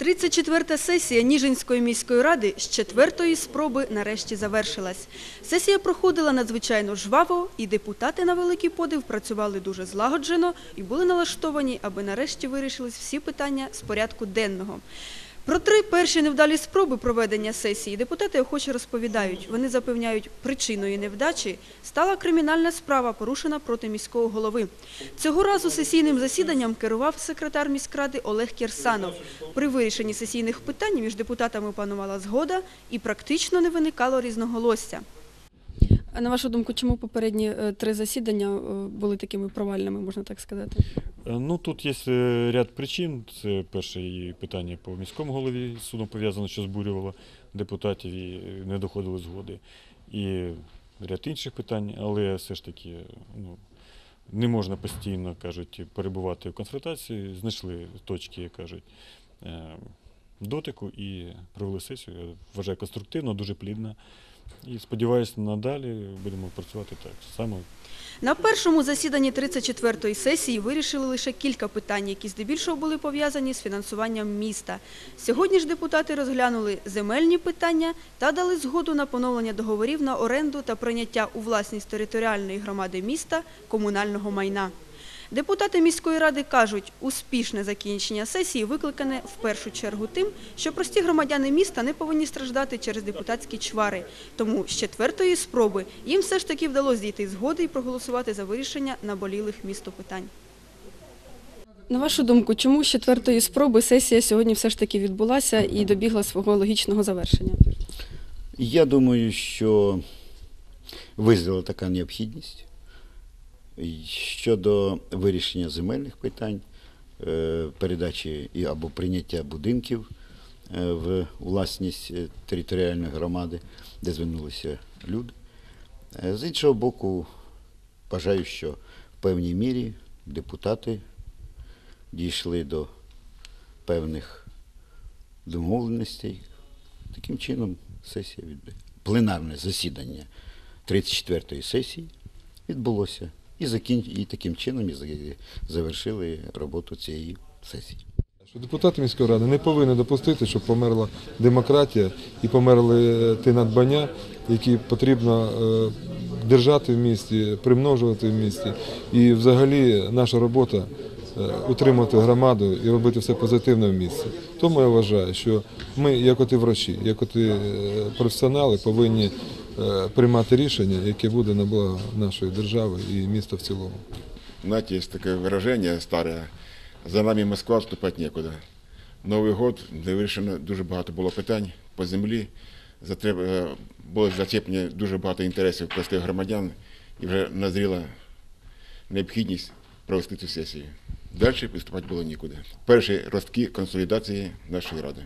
34-та сесія Ніжинської міської ради з четвертої спроби нарешті завершилась. Сесія проходила надзвичайно жваво, і депутати на великий подив працювали дуже злагоджено і були налаштовані, аби нарешті вирішились всі питання з порядку денного. Про три перші невдалі спроби проведення сесії депутати охоче розповідають. Вони запевняють, причиною невдачі стала кримінальна справа, порушена проти міського голови. Цього разу сесійним засіданням керував секретар міськради Олег Кірсанов. При вирішенні сесійних питань між депутатами панувала згода і практично не виникало різноголосся. На вашу думку, чому попередні е, три засідання е, були такими провальними, можна так сказати? Е, Ну, тут є е, ряд причин. Це перше і питання по міському голові судом пов'язано, що збурювало депутатів і е, не доходили згоди. І ряд інших питань, але все ж таки ну, не можна постійно, кажуть, перебувати в конфронтації. Знайшли точки, кажуть, дотику і провели сесію. Я вважаю конструктивно, дуже плідно. І сподіваюся, надалі будемо працювати так само На першому засіданні 34-ї сесії вирішили лише кілька питань, які здебільшого були пов'язані з фінансуванням міста. Сьогодні ж депутати розглянули земельні питання та дали згоду на поновлення договорів на оренду та прийняття у власність територіальної громади міста комунального майна. Депутати міської ради кажуть, успішне закінчення сесії викликане в першу чергу тим, що прості громадяни міста не повинні страждати через депутатські чвари. Тому з четвертої спроби їм все ж таки вдалося дійти згоди і проголосувати за вирішення наболілих місту питань. На вашу думку, чому з четвертої спроби сесія сьогодні все ж таки відбулася і добігла свого логічного завершення? Я думаю, що визріла така необхідність щодо вирішення земельних питань, е, передачі або прийняття будинків е, в власність е, територіальної громади, де звернулися люди. З іншого боку, вважаю, що в певній мірі депутати дійшли до певних домовленостей. Таким чином, сесія відбуде. Пленарне засідання 34-ї сесії відбулося. І, закін... і таким чином і завершили роботу цієї сесії. Що депутати міської ради не повинні допустити, щоб померла демократія і померли е, ті надбання, які потрібно е, держати в місті, примножувати в місті. І взагалі наша робота е, утримувати громаду і робити все позитивно в місті. Тому я вважаю, що ми, як оті врачі, як оті е, професіонали, повинні приймати рішення, яке буде на благо нашої держави і міста в цілому. Знаете, есть такое выражение старое. За нами Москва вступати некуди. Новий год, де вирішено дуже багато було питань по землі. Затреб... е, Було зачеплені дуже багато інтересів простих громадян і вже назріла необхідність провести цю сесію. Далі виступати було нікуди. Перші ростки консолідації нашої ради.